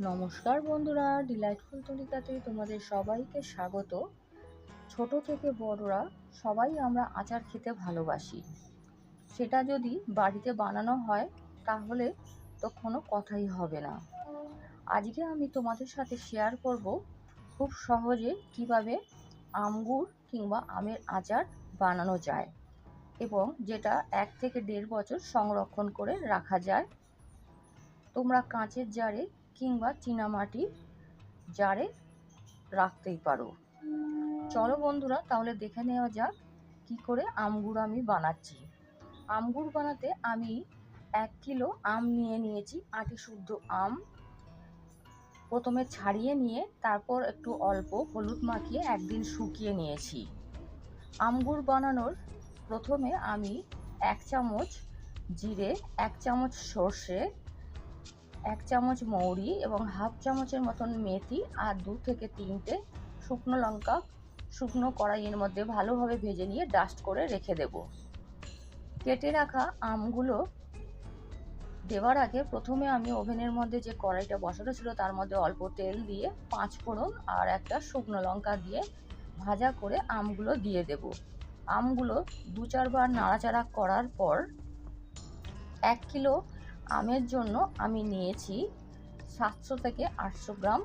নমস্কার বন্ধুরা, ডিলাইটফুল তরিকাতে তোমাদের সবাইকে স্বাগত। ছোট থেকে বড়রা সবাই আমরা আচার খেতে ভালোবাসি। সেটা যদি বাড়িতে বানানো হয়, তাহলে তো কোনো কথাই হবে না। আজকে আমি তোমাদের সাথে শেয়ার করব খুব সহজে কীভাবে আঙ্গুর কিংবা আমের আচার বানানো যায় এবং যেটা এক থেকে দেড় বছর সংরক্ষণ করে রাখা যায়। তোমরা কাঁচের জারে কিংবা চীনামাটি জারে রাখতেই পারো। চলো বন্ধুরা, তাহলে দেখে নেওয়া যাক কি করে আমগুড় আমি বানাচ্ছি। আমগুড় বানাতে আমি এক কিলো আম নিয়ে নিয়েছি, আটি শুদ্ধ আম। প্রথমে ছাড়িয়ে নিয়ে তারপর একটু অল্প হলুদ মাখিয়ে একদিন শুকিয়ে নিয়েছি। আমগুড় বানানোর প্রথমে আমি এক চামচ জিরে, এক চামচ সর্ষে এক চামচ মৌরি এবং হাফ চামচের মতন মেথি আর দু থেকে তিনটে শুকনো লঙ্কা শুকনো কড়াইয়ের মধ্যে ভালোভাবে ভেজে নিয়ে ডাস্ট করে রেখে দেব। কেটে রাখা আমগুলো দেওয়ার আগে প্রথমে আমি ওভেনের মধ্যে যে কড়াইটা বসানো ছিল তার মধ্যে অল্প তেল দিয়ে পাঁচ ফোড়ন আর একটা শুকনো লঙ্কা দিয়ে ভাজা করে আমগুলো দিয়ে দেব। আমগুলো দু চারবার নাড়াচাড়া করার পর এক কিলো আমের জন্য আমি নিয়েছি সাতশো থেকে আটশো গ্রাম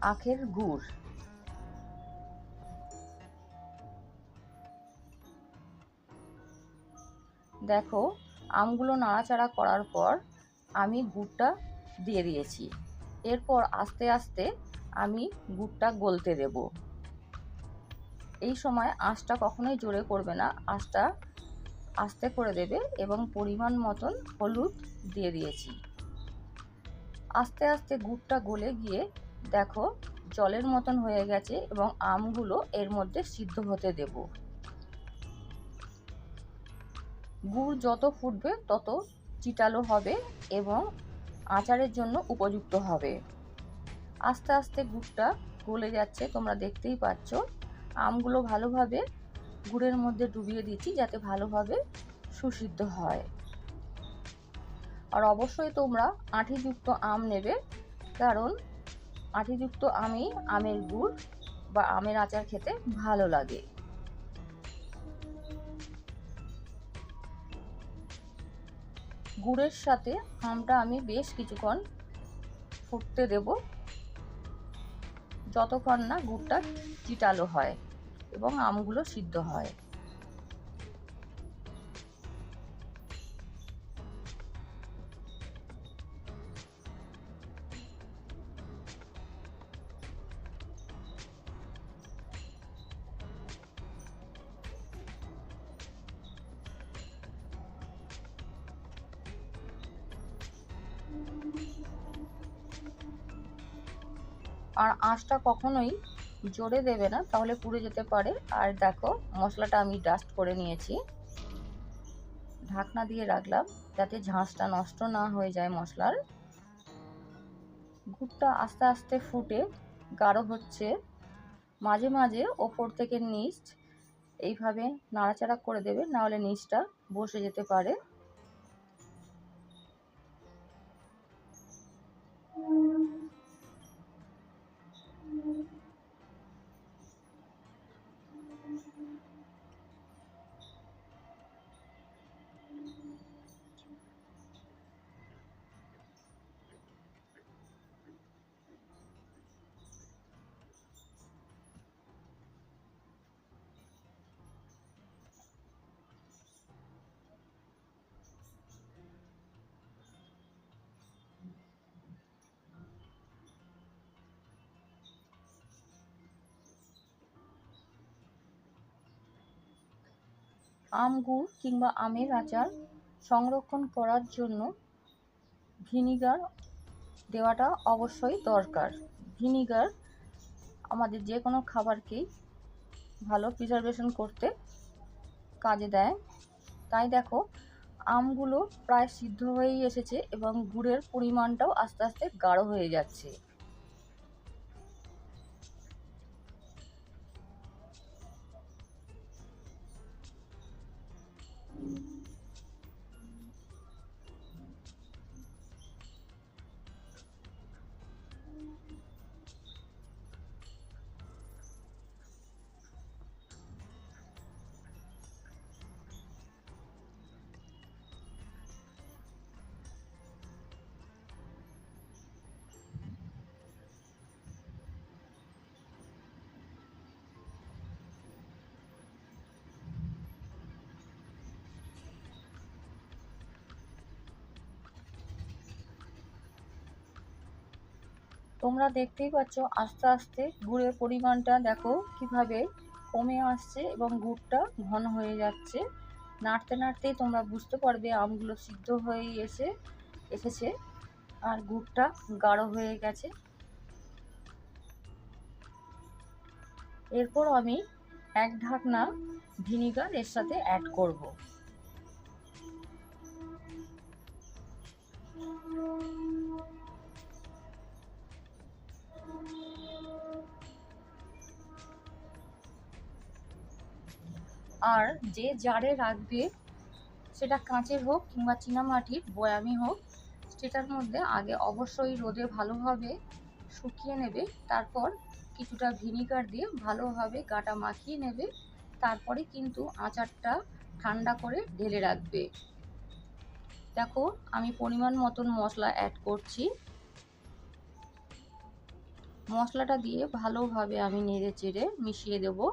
আখের গুড়। দেখো, আমগুলো নাড়াচাড়া করার পর আমি গুড়টা দিয়ে দিয়েছি। এরপর আস্তে আস্তে আমি গুড়টা গলতে দেব। এই সময় আঁচটা কখনোই জোরে করবে না। আঁচটা আস্তে করে দেবে এবং পরিমাণ মতন হলুদ দিয়ে দিয়েছি। আস্তে আস্তে গুড়টা গলে গিয়ে দেখো জলের মতন হয়ে গেছে এবং আমগুলো এর মধ্যে সিদ্ধ হতে দেব। গুড় যত ফুটবে তত চিটালো হবে এবং আচারের জন্য উপযুক্ত হবে। আস্তে আস্তে গুড়টা গলে যাচ্ছে, তোমরা দেখতেই পাচ্ছ। আমগুলো ভালোভাবে গুড়ের মধ্যে ডুবিয়ে দিচ্ছি যাতে ভালোভাবে সুসিদ্ধ হয়। আর অবশ্যই তোমরা আঁঠিযুক্ত আম নেবে, কারণ আঁঠিযুক্ত আমই আমের গুড় বা আমের আচার খেতে ভালো লাগে। গুড়ের সাথে আমটা আমি বেশ কিছুক্ষণ ফুটতে দেব, যতক্ষণ না গুড়টা চিটালো হয়। এবং আমগুলো সিদ্ধ হয়। আর আঁচটা কখনোই জোরে দেবে না, তাহলে পুড়ে যেতে পারে। আর দেখো, মশলাটা আমি ডাস্ট করে নিয়েছি। ঢাকনা দিয়ে রাখলাম, যাতে ঝাঁসটা নষ্ট না হয়ে যায় মশলার। গুড়টা আস্তে আস্তে ফুটে, গাঢ় হচ্ছে। মাঝে মাঝে ওপর থেকে নিচ এইভাবে নাড়াচাড়া করে দেবে, নাহলে নিচটা বসে যেতে পারে। আম গুড় কিংবা আমের আচার সংরক্ষণ করার জন্য ভিনিগার দেওয়াটা অবশ্যই দরকার। ভিনিগার আমাদের যে কোনো খাবারকেই ভালো প্রিজারভেশন করতে কাজে দেয়। তাই দেখো, আমগুলো প্রায় সিদ্ধ হয়েই এসেছে এবং গুড়ের পরিমাণটাও আস্তে আস্তে গাঢ় হয়ে যাচ্ছে। তোমরা দেখতেই পাচ্ছ আস্তে আস্তে গুড়ের পরিমাণটা দেখো কীভাবে কমে আসছে এবং গুড়টা ঘন হয়ে যাচ্ছে। নাড়তে নাড়তেই তোমরা বুঝতে পারবে আমগুলো সিদ্ধ হয়ে এসে, এসেছে আর গুড়টা গাঢ় হয়ে গেছে। এরপর আমি এক ঢাকনা ভিনিগার এর সাথে অ্যাড করব। আর যে জারে রাখবে, সেটা কাঁচের হোক কিংবা চীনামাটির বয়ামি হোক, সেটার মধ্যে আগে অবশ্যই রোদে ভালোভাবে শুকিয়ে নেবে, তারপর কিছুটা ভিনিগার দিয়ে ভালোভাবে গাটা মাখিয়ে নেবে, তারপরে কিন্তু আচারটা ঠান্ডা করে ঢেলে রাখবে। দেখো, আমি পরিমাণ মতন মশলা অ্যাড করছি। মশলাটা দিয়ে ভালোভাবে আমি নেড়ে চেড়ে মিশিয়ে দেবো।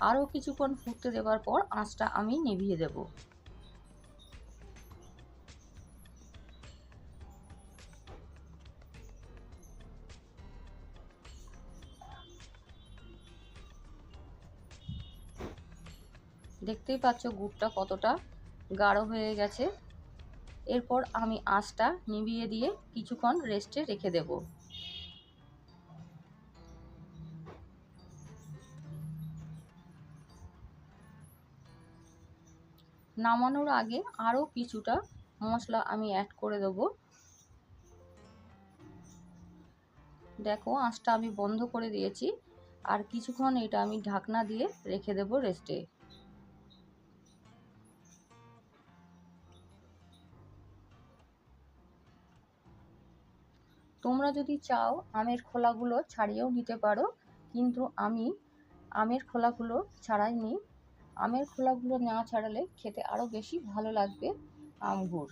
আরও কিছুক্ষণ ফুটতে দেওয়ার পর আঁচটা আমি নিভিয়ে দেব। দেখতেই পাচ্ছ গুড়টা কতটা গাঢ় হয়ে গেছে। এরপর আমি আঁচটা নিভিয়ে দিয়ে কিছুক্ষণ রেস্টে রেখে দেবো। নামানোর আগে আরও কিছুটা মশলা আমি অ্যাড করে দেবো। দেখো, আঁচটা আমি বন্ধ করে দিয়েছি। আর কিছুক্ষণ এটা আমি ঢাকনা দিয়ে রেখে দেব রেস্টে তোমরা যদি চাও, আমের খোলাগুলো ছাড়িয়েও নিতে পারো, কিন্তু আমি আমের খোলাগুলো ছাড়াইনি। আমের খোলাগুলো না ছাড়ালে খেতে আরও বেশি ভালো লাগবে আমগুর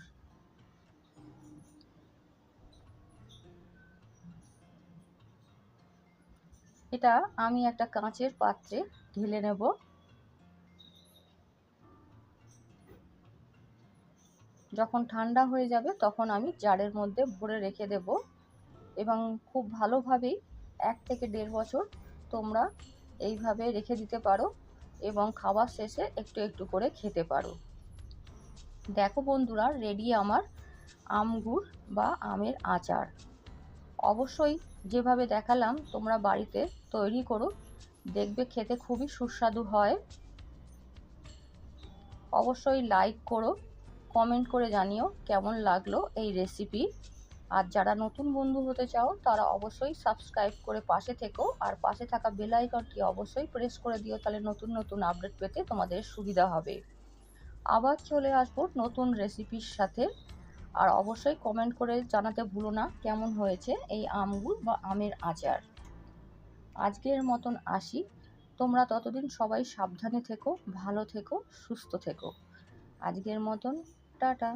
এটা আমি একটা কাঁচের পাত্রে ঢেলে নেব। যখন ঠান্ডা হয়ে যাবে তখন আমি জারের মধ্যে ভরে রেখে দেব এবং খুব ভালোভাবেই এক থেকে দেড় বছর তোমরা এইভাবে রেখে দিতে পারো। এবং খাবার শেষে একটু একটু করে খেতে পারো। দেখো বন্ধুরা, রেডি আমার আমগুড় বা আমের আচার। অবশ্যই যেভাবে দেখালাম, তোমরা বাড়িতে তৈরি করো। দেখবে খেতে খুবই সুস্বাদু হয়। অবশ্যই লাইক করো কমেন্ট করে জানিও কেমন লাগল এই রেসিপি আর যারা নতুন বন্ধু হতে চাও, তারা অবশ্যই সাবস্ক্রাইব করে পাশে থেকো। আর পাশে থাকা বেল আইকনটি অবশ্যই প্রেস করে দিও, তাহলে নতুন নতুন আপডেট পেতে তোমাদের সুবিধা হবে। আবার চলে আসব নতুন রেসিপির সাথে। আর অবশ্যই কমেন্ট করে জানাতে ভুলো না কেমন হয়েছে এই আমগুল বা আমের আচার। আজকের মতন আসি। তোমরা ততদিন সবাই সাবধানে থেকো, ভালো থেকো, সুস্থ থেকো। আজকের মতন, টাটা।